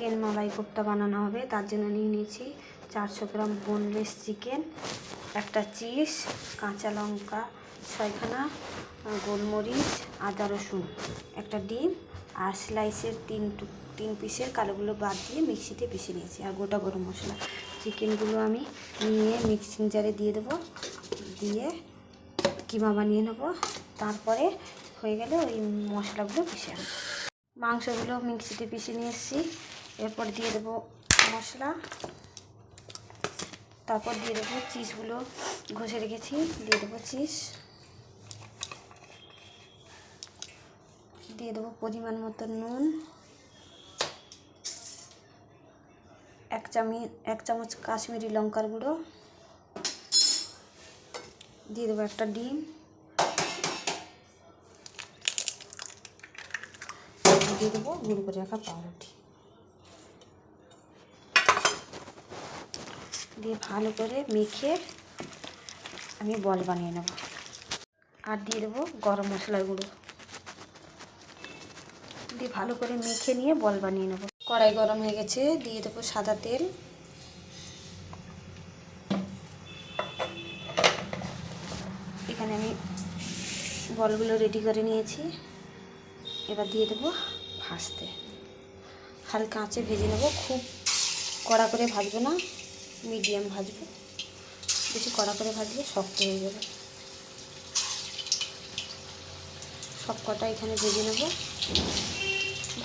Chicken মালাই কোপ্তা বানানো হবে। তার জন্য নিয়ে নিয়েছি চারশো গ্রাম বোনলেস চিকেন একটা চিজ কাঁচা লঙ্কা, ছয়খানা গোলমরিচ, আদা রসুন, একটা ডিম আর স্লাইসের তিন তিন পিসের কালোগুলো বাদ দিয়ে মিক্সিতে পিষে নিয়েছি। আর গোটা গরম মশলা। চিকেনগুলো আমি নিয়ে মিক্সিং জারে দিয়ে দেবো, দিয়ে কিমা বানিয়ে নেব। তারপরে হয়ে গেলে ওই মশলাগুলো পিষে আনব মাংসগুলো মিক্সিতে পিষে নিয়ে এসেছি। এরপর দিয়ে দেবো মশলা। তারপর দিয়ে দেবো চিজগুলো। ঘষে রেখেছি, দিয়ে দেবো চিজ। দিয়ে দেবো পরিমাণ মতো নুন। এক চামচ এক চামচ কাশ্মীরি লঙ্কার গুঁড়ো। দিয়ে দেবো একটা ডিম। দিয়ে দেবো গুঁড়ো করে রাখা পাউরুটি। দিয়ে ভালো করে মেখে আমি বল বানিয়ে নেব। আর দিয়ে দেবো গরম মশলার গুঁড়ো। দিয়ে ভালো করে মেখে নিয়ে বল বানিয়ে নেব। কড়াই গরম হয়ে গেছে, দিয়ে দেবো সাদা তেল। এখানে আমি বলগুলো রেডি করে নিয়েছি। এবার দিয়ে দেবো ভাজতে। হালকা আঁচে ভেজে নেব। খুব কড়া করে ভাজবো না। মিডিয়াম ভাজবো। বেশি কড়া করে ভাজলে শক্ত হয়ে যাবে। সব কটা এখানে ভেজে নেব।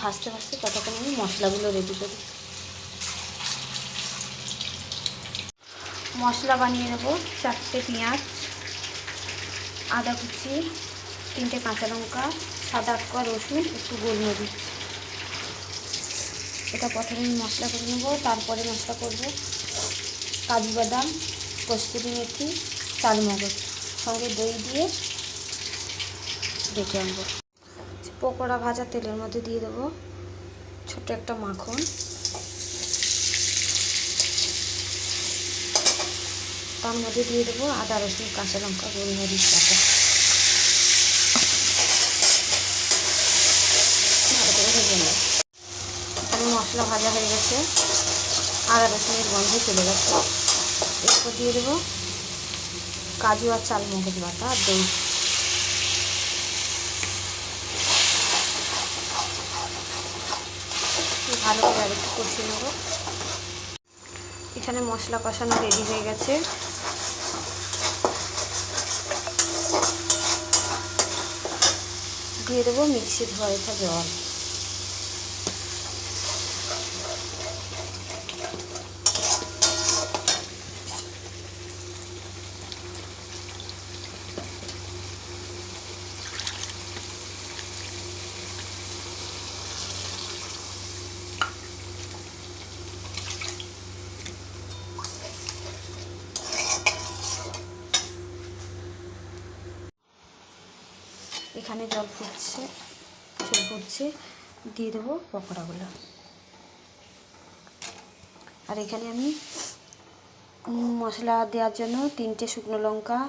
ভাজতে ভাজতে ততক্ষণ আমি মশলাগুলো রেডি করি। মশলা বানিয়ে নেব চারটে পেঁয়াজ, আদা কুচি, তিনটে কাঁচা লঙ্কা সাত আট রসুন, একটু গোলমরিচ। এটা প্রথমে আমি মশলা করে নেব, তারপরে মশলা করব। কাজু বাদাম কস্তুরি মেথি চালমগজ সঙ্গে দই দিয়ে রেখে আনব। পকোড়া ভাজা তেলের মধ্যে দিয়ে দেবো ছোট্ট একটা মাখন। তার মধ্যে দিয়ে দেবো আদা, রসুন, কাঁচা লঙ্কা, গোলমরিচ বাটা। ভালো করে ভেজে নেব। মশলা ভাজা হয়ে গেছে। আদা রসুনের গন্ধ চলে গেছে। এরপর দিয়ে দেবো কাজু আর চালমগজ বাটা আর দই। ভালো করে আর একটু কষিয়ে নেব। এখানে মশলা কষানো রেডি হয়ে গেছে। দিয়ে দেবো মিক্সি ধোয়া জল। এখানে জল ফুটছে জল ফুটছে, দিয়ে দেবো পকোড়াগুলো। আর এখানে আমি মশলা দেওয়ার জন্য তিনটে শুকনো লঙ্কা,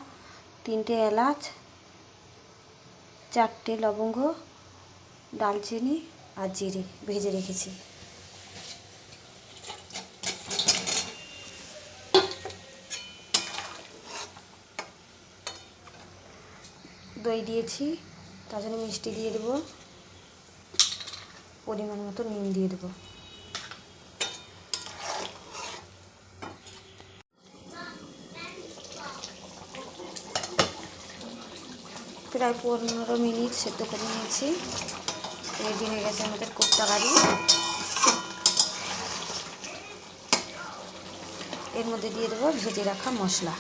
তিনটে এলাচ, চারটে লবঙ্গ, ডালচিনি আর জিরে ভেজে রেখেছি। দই দিয়েছি। তার জন্য মিষ্টি দিয়ে দেবো। পরিমাণ মতো নুন দিয়ে দেবো। প্রায় পনেরো মিনিট সেদ্ধ করে নিয়েছি। রেডি হয়ে গেছে আমাদের কোপ্তা গাড়ি এর মধ্যে দিয়ে দেবো ভেজে রাখা মশলা।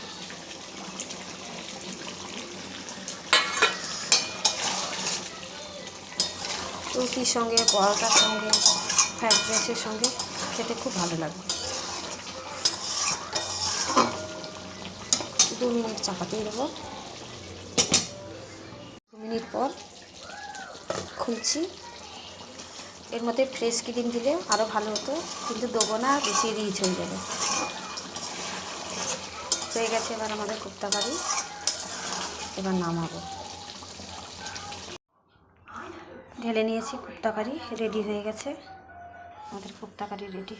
রুটির সঙ্গে, পরোটার সঙ্গে ফ্রাইড রাইসের সঙ্গে খেতে খুব ভালো লাগবে দু মিনিট চাপাতেই দেবো। দু মিনিট পর খুলছি। এর মধ্যে ফ্রেশ ক্রিম দিলে আরও ভালো হতো, কিন্তু দেবো না, বেশি রিচ হয়ে যাবে। হয়ে গেছে এবার আমাদের কোপ্তা কারি এবার নামাবো। ঢেলে নিয়েছি কুর্তা কারি রেডি হয়ে গেছে। আমাদের কোপ্তা কারি রেডি।